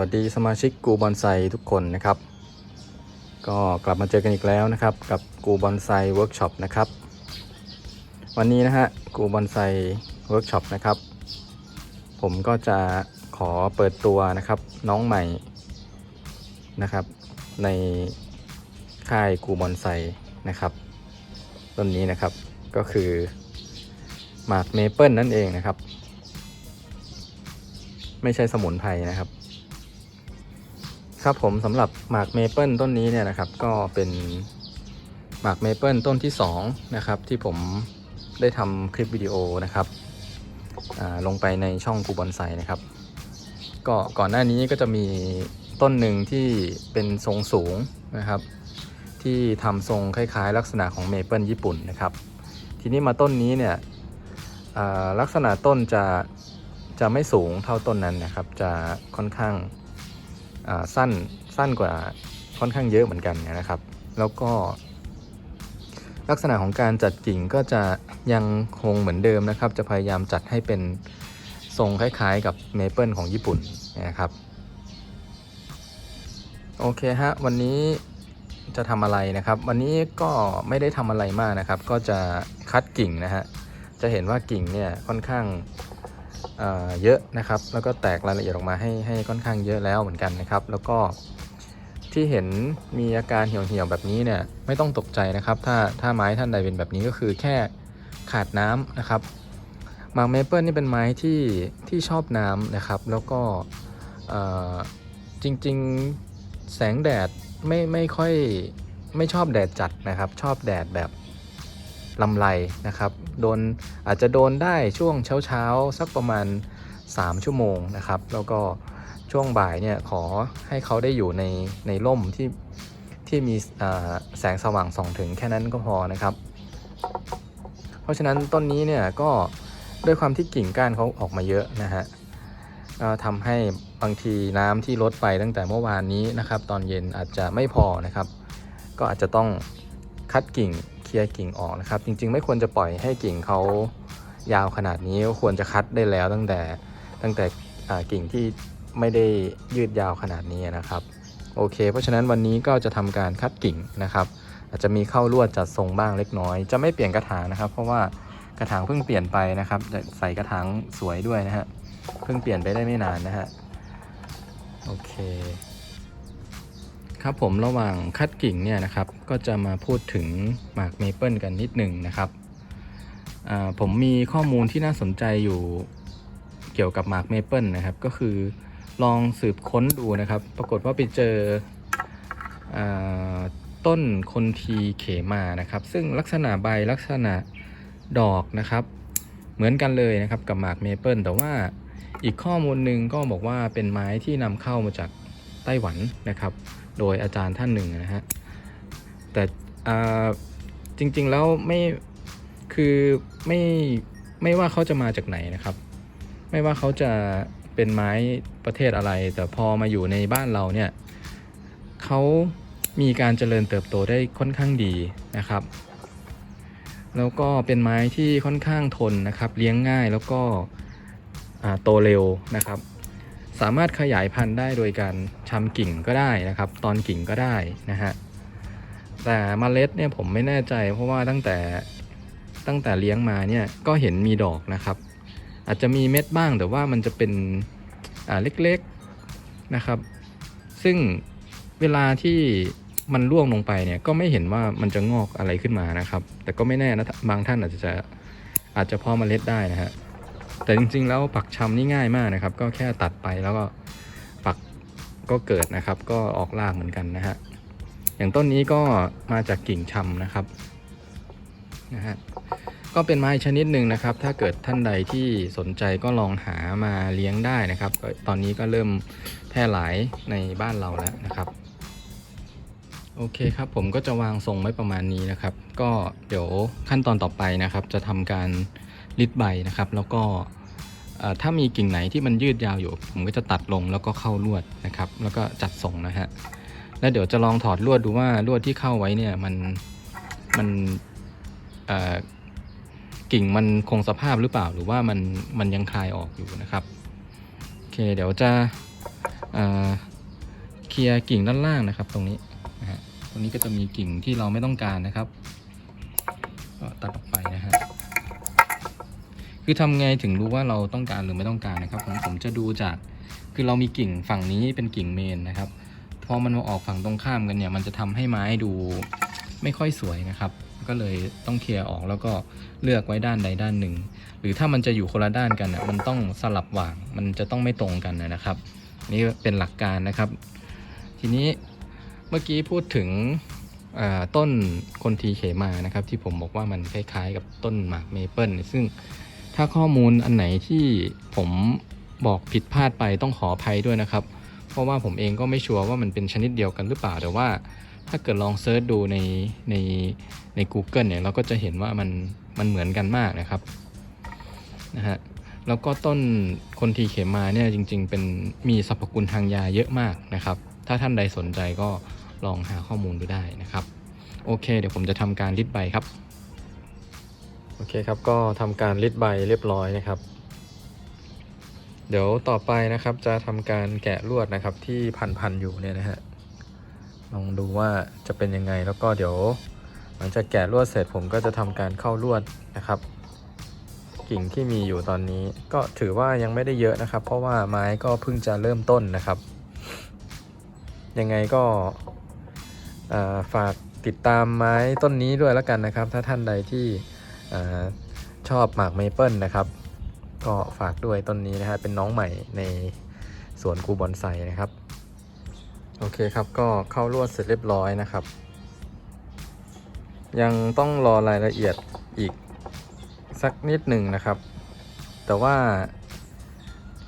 วัสดีสมาชิกกูบอนไซทุกคนนะครับ ก็กลับมาเจอกันอีกแล้วนะครับ กับกูบอนไซเวิร์กช็อปนะครับ วันนี้นะฮะกูบอนไซเวิร์กช็อปนะครับ ผมก็จะขอเปิดตัวนะครับน้องใหม่นะครับ ในค่ายกูบอนไซนะครับต้นนี้นะครับก็คือหมากเมเปิลนั่นเองนะครับ ไม่ใช่สมุนไพรนะครับ ครับผมสำหรับหมากเมเปิลต้นนี้เนี่ยนะครับก็เป็นหมากเมเปิลต้นที่2นะครับที่ผมได้ทำคลิปวิดีโอนะครับลงไปในช่องกูบอนไซนะครับ ก็ก่อนหน้านี้ก็จะมีต้นหนึ่งที่เป็นทรงสูงนะครับ ที่ทำทรงคล้ายๆ ลักษณะของเมเปิลญี่ปุ่นนะครับ ทีนี้มาต้นนี้เนี่ยลักษณะต้นจะจะไม่สูงเท่าต้นนั้นนะครับ จะค่อนข้าง สั้นสั้นกว่าค่อนข้างเยอะเหมือนกันนะครับ แล้วก็ ลักษณะของการจัดกิ่งก็จะยังคงเหมือนเดิมนะครับ จะพยายามจัดให้เป็นทรงคล้ายๆ กับเมเปิลของญี่ปุ่นนะครับโอเคฮะวันนี้จะทำอะไรนะครับ วันนี้ก็ไม่ได้ทำอะไรมากนะครับ ก็จะคัดกิ่งนะฮะจะเห็นว่ากิ่งเนี่ยค่อนข้าง เเยอะนะครับ แล้วก็แตกรายละเอียดออกมาให้ให้ค่อนข้างเยอะแล้วเหมือนกันนะครับ แล้วก็ที่เห็นมีอาการเหี่ยวๆแบบนี้เนี่ยไม่ต้องตกใจนะครับ ถ้าถ้าไม้ท่านใดเป็นแบบนี้ก็คือแค่ขาดน้ำนะครับหมากเมเปิลนี่เป็นไม้ที่ที่ชอบน้ำนะครับ แล้วก็จริงๆแสงแดดไม่ไม่ค่อยไม่ชอบแดดจัดนะครับ ชอบแดดแบบ ลำไรนะครับโดนอาจจะโดนได้ช่วงเช้าๆ สักประมาณ 3 ชั่วโมงนะครับ แล้วก็ช่วงบ่ายเนี่ยขอให้เขาได้อยู่ในในร่มที่ที่มีแสงสว่างส่องถึงแค่นั้นก็พอนะครับ เพราะฉะนั้นต้นนี้เนี่ยก็ด้วยความที่กิ่งก้านเขาออกมาเยอะนะฮะก็ทำให้บางทีน้ำที่ลดไปตั้งแต่เมื่อวานนี้นะครับ ตอนเย็นอาจจะไม่พอนะครับ ก็อาจจะต้องคัดกิ่ง เคลียร์กิ่งออกนะครับ จริง ๆ ไม่ควรจะปล่อยให้กิ่งเขายาวขนาดนี้ควรจะคัดได้แล้วตั้งแต่ตั้งแต่กิ่งที่ไม่ได้ยืดยาวขนาดนี้นะครับโอเค เพราะฉะนั้นวันนี้ก็จะทำการคัดกิ่งนะครับ อาจจะมีเข้าลวดจัดทรงบ้างเล็กน้อย จะไม่เปลี่ยนกระถางนะครับ เพราะว่ากระถางเพิ่งเปลี่ยนไปนะครับจะใส่กระถางสวยด้วยนะฮะเพิ่งเปลี่ยนไปได้ไม่นานนะฮะโอเค ครับผมระหว่างคัดกิ่งเนี่ยนะครับก็จะมาพูดถึงหมากเมเปิลกันนิดหนึ่งนะครับผมมีข้อมูลที่น่าสนใจอยู่เกี่ยวกับหมากเมเปิลนะครับ ก็คือลองสืบค้นดูนะครับ ปรากฏว่าไปเจออต้นคนทีเขมานะครับ ซึ่งลักษณะใบลักษณะดอกนะครับ เหมือนกันเลยนะครับกับหมากเมเปิลแต่ว่าอีกข้อมูลหนึ่งก็บอกว่าเป็นไม้ที่นำเข้ามาจากไต้หวันนะครับ โดยอาจารย์ท่านหนึ่งนะฮะ แต่จริงๆแล้วไม่คือไม่ไม่ว่าเขาจะมาจากไหนนะครับ ไม่ว่าเขาจะเป็นไม้ประเทศอะไร แต่พอมาอยู่ในบ้านเราเนี่ยเขามีการเจริญเติบโตได้ค่อนข้างดีนะครับ แล้วก็เป็นไม้ที่ค่อนข้างทนนะครับ เลี้ยงง่ายแล้วก็โตเร็วนะครับ สามารถขยายพันธุ์ได้โดยการชำกิ่งก็ได้นะครับ ตอนกิ่งก็ได้นะฮะแต่เมล็ดเนี่ยผมไม่แน่ใจ เพราะว่าตั้งแต่ตั้งแต่เลี้ยงมาเนี่ยก็เห็นมีดอกนะครับ อาจจะมีเม็ดบ้างแต่ว่ามันจะเป็นอ่าเล็กๆนะครับ ซึ่งเวลาที่มันร่วงลงไปเนี่ยก็ไม่เห็นว่ามันจะงอกอะไรขึ้นมานะครับ แต่ก็ไม่แน่นะบางท่านอาจจะอาจจะพาะเมล็ดได้นะฮะ แต่จริงๆแล้วปักชำนี่ง่ายมากนะครับ ก็แค่ตัดไปแล้วก็ปักก็เกิดนะครับ ก็ออกรากเหมือนกันนะฮะอย่างต้นนี้ก็มาจากกิ่งชำนะครับนะฮะก็เป็นไม้ชนิดหนึ่งนะครับ ถ้าเกิดท่านใดที่สนใจก็ลองหามาเลี้ยงได้นะครับก็ตอนนี้ก็เริ่มแพร่หลายในบ้านเราแล้วนะครับ โอเคครับ ผมก็จะวางทรงไว้ประมาณนี้นะครับ ก็เดี๋ยวขั้นตอนต่อไปนะครับ จะทำการ ลิดใบนะครับ แล้วก็ถ้ามีกิ่งไหนที่มันยืดยาวอยู่ ผมก็จะตัดลงแล้วก็เข้าลวดนะครับ แล้วก็จัดทรงนะฮะแล้วเดี๋ยวจะลองถอดลวดดูว่าลวดที่เข้าไว้เนี่ยมันมันกิ่งมันคงสภาพหรือเปล่าหรือว่ามันมันยังคลายออกอยู่นะครับโอเคเดี๋ยวจะเอ่อ่าเคลียร์กิ่งด้านล่างนะครับ ตรงนี้นะฮะตรงนี้ก็จะมีกิ่งที่เราไม่ต้องการนะครับก็ตัดออกไปนะฮะ คือทำไงถึงรู้ว่าเราต้องการหรือไม่ต้องการนะครับผมผมจะดูจากคือเรามีกิ่งฝั่งนี้เป็นกิ่งเมนนะครับพอมันมาออกฝั่งตรงข้ามกันเนี่ยมันจะทำให้ไม้ดูไม่ค่อยสวยนะครับ ก็เลยต้องเคลียร์ออกแล้วก็เลือกไว้ด้านใดด้านหนึ่ง หรือถ้ามันจะอยู่คนละด้านกันน่ะมันต้องสลับวางมันจะต้องไม่ตรงกันนะครับ นี่เป็นหลักการนะครับ ทีนี้เมื่อกี้พูดถึงต้นคนทีเขมานะครับ ที่ผมบอกว่ามันคล้ายๆ กับต้นหมากเมเปิลซึ่ง ถ้าข้อมูลอันไหนที่ผมบอกผิดพลาดไปต้องขออภัยด้วยนะครับ เพราะว่าผมเองก็ไม่ชัวร์ว่ามันเป็นชนิดเดียวกันหรือเปล่า แต่ว่าถ้าเกิดลองเซิร์ชดูในในใน Google เนี่ยเราก็จะเห็นว่ามันมันเหมือนกันมากนะครับนะฮะแล้วก็ต้นคนทีเขมาเนี่ยจริง ๆ เป็นมีสรรพคุณทางยาเยอะมากนะครับ ถ้าท่านใดสนใจก็ลองหาข้อมูลดูได้นะครับ โอเค เดี๋ยวผมจะทำการริดใบครับ โอเคครับก็ทำการริดใบเรียบร้อยนะครับ เดี๋ยวต่อไปนะครับจะทำการแกะลวดนะครับที่พันๆอยู่เนี่ยนะฮะลองดูว่าจะเป็นยังไงแล้วก็เดี๋ยว หลังจากแกะลวดเสร็จผมก็จะทำการเข้าลวดนะครับ กิ่งที่มีอยู่ตอนนี้ก็ถือว่ายังไม่ได้เยอะนะครับ เพราะว่าไม้ก็เพิ่งจะเริ่มต้นนะครับ ยังไงก็ฝากติดตามไม้ต้นนี้ด้วยแล้วกันนะครับ ถ้าท่านใดที่ อชอบหมากเมเปิลนะครับ ก็ฝากด้วยต้นนี้นะฮะเป็นน้องใหม่ในสวนกูบอนไซนะครับ โอเคครับก็เข้าลวดเสร็จเรียบร้อยนะครับ ยังต้องรอรายละเอียดอีกสักนิดหนึ่งนะครับ แต่ว่า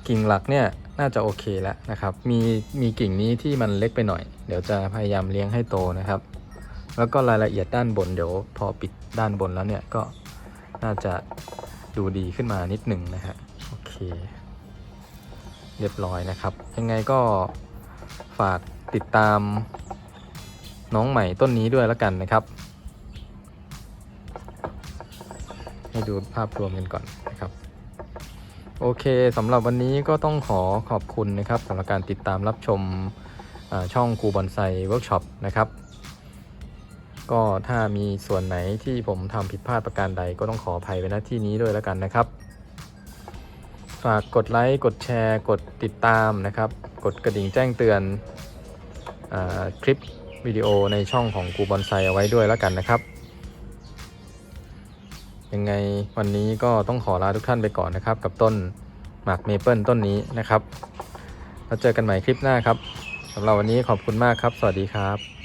กิ่งหลักเนี่ยน่าจะโอเคแล้วนะครับ มีมีกิ่งนี้ที่มันเล็กไปหน่อย เดี๋ยวจะพยายามเลี้ยงให้โตนะครับ แล้วก็รายละเอียดด้านบนเดี๋ยวพอปิดด้านบนแล้วเนี่ยก็ น่าจะดูดีขึ้นมานิดหนึ่งนะฮะโอเค เรียบร้อยนะครับ ยังไงก็ฝากติดตามน้องใหม่ต้นนี้ด้วยแล้วกันนะครับ ให้ดูภาพรวมกันก่อนนะครับ โอเคสำหรับวันนี้ก็ต้องขอขอบคุณนะครับสำหรับการติดตามรับชมช่องครูบอนไซเวิร์กช็อปนะครับ ก็ถ้ามีส่วนไหนที่ผมทำผิดพลาดประการใดก็ต้องขออภัยไว้ณที่นี้ด้วยแล้วกันนะครับ ฝากกดไลค์กดแชร์ กดติดตามนะครับ กดกระดิ่งแจ้งเตือนอคลิปวิดีโอในช่องของกูบอนไซเอาไว้ด้วยแล้วกันนะครับ ยังไงวันนี้ก็ต้องขอลาทุกท่านไปก่อนนะครับ กับต้นหมากเมเปิลต้นนี้นะครับแล้วเจอกันใหม่คลิปหน้าครับสำหรับวันนี้ขอบคุณมากครับ สวัสดีครับ